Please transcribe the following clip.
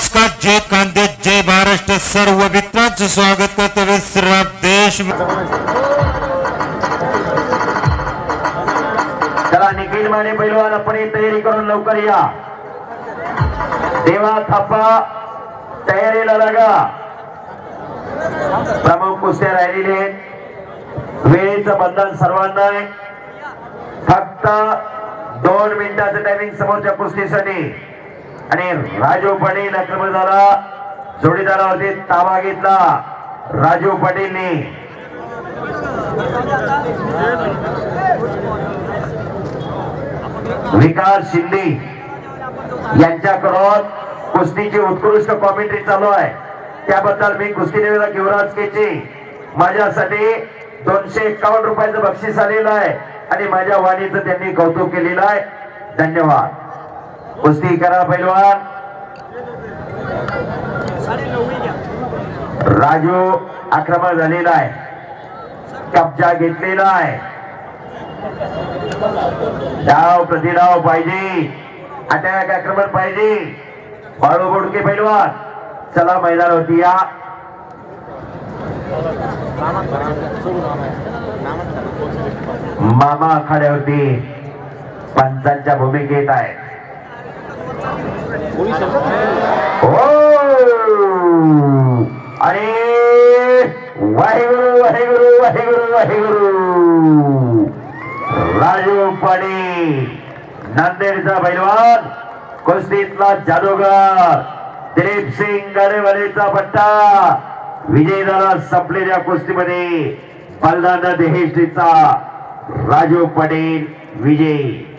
नमस्कार जय कांदे जय महाराष्ट्र. सर्व मित्रांचं स्वागत करतो मी श्रीराम देश. चला निखिल माने पैलवान आपण तयारी करून लवकर या. देवा थापा तयारीला लागा. प्रमुख कुस्त्या राहिलेले आहेत. वेळेचं बंधन सर्वांना आहे. फक्त दोन मिनिटाचं टायमिंग समोरच्या कुस्तीसाठी. आणि राजू पाटील आक्रमण झाला. जोडीदारावरती ताबा घेतला. राजू पाटीलनी. विकास शिंदे यांच्याकडून कुस्तीची उत्कृष्ट कॉमेंट्री चालू आहे. त्याबद्दल मी कुस्ती देवीला युवराज केचे. माझ्यासाठी दोनशे एकावन्न रुपयाचं बक्षीस आलेलं आहे. आणि माझ्या वाणीचं त्यांनी कौतुक केलेलं आहे. धन्यवाद. कुस्ती करा पैलवान. राजू आक्रमण झालेला आहे. कब्जा घेतलेला आहे. डाव प्रतिडाव पाहिजे. अटॅक आक्रमण पाहिजे. बाळू बोडके पैलवान. चला मैदानावरती या. मामा आखाड्यावरती पंचांच्या भूमिकेत आहे. आणि वाहेगुरु वाहेगुरु वाहेगुरु वाहेगुरु। राजू पाटील नांदेडचा पैलवान कुस्तीतला जादूगार दिलीप सिंग गडेवालेचा पट्टा विजयदाला संपलेल्या कुस्तीमध्ये बलदान देहेश्रीचा राजू पाटील विजय।